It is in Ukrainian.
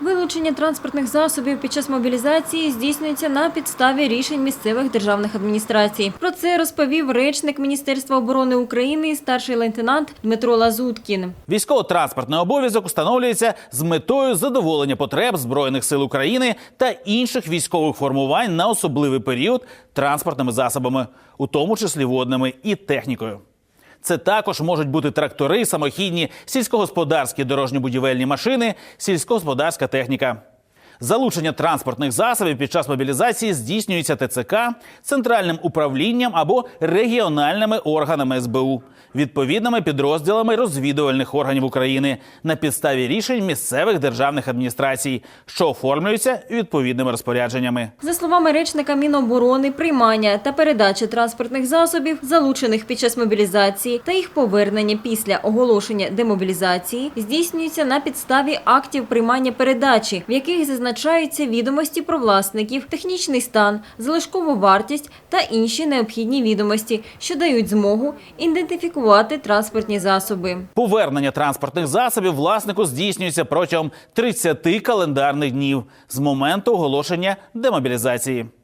Вилучення транспортних засобів під час мобілізації здійснюється на підставі рішень місцевих державних адміністрацій. Про це розповів речник Міністерства оборони України старший лейтенант Дмитро Лазуткін. Військово-транспортний обов'язок встановлюється з метою задоволення потреб Збройних сил України та інших військових формувань на особливий період транспортними засобами, у тому числі водними і технікою. Це також можуть бути трактори, самохідні, сільськогосподарські дорожньо-будівельні машини, сільськогосподарська техніка. Залучення транспортних засобів під час мобілізації здійснюється ТЦК, центральним управлінням або регіональними органами СБУ, відповідними підрозділами розвідувальних органів України на підставі рішень місцевих державних адміністрацій, що оформлюються відповідними розпорядженнями. За словами речника Міноборони, приймання та передача транспортних засобів, залучених під час мобілізації, та їх повернення після оголошення демобілізації здійснюється на підставі актів приймання передачі, в яких зазначаються відомості про власників, технічний стан, залишкову вартість та інші необхідні відомості, що дають змогу ідентифікувати транспортні засоби. Повернення транспортних засобів власнику здійснюється протягом 30 календарних днів з моменту оголошення демобілізації.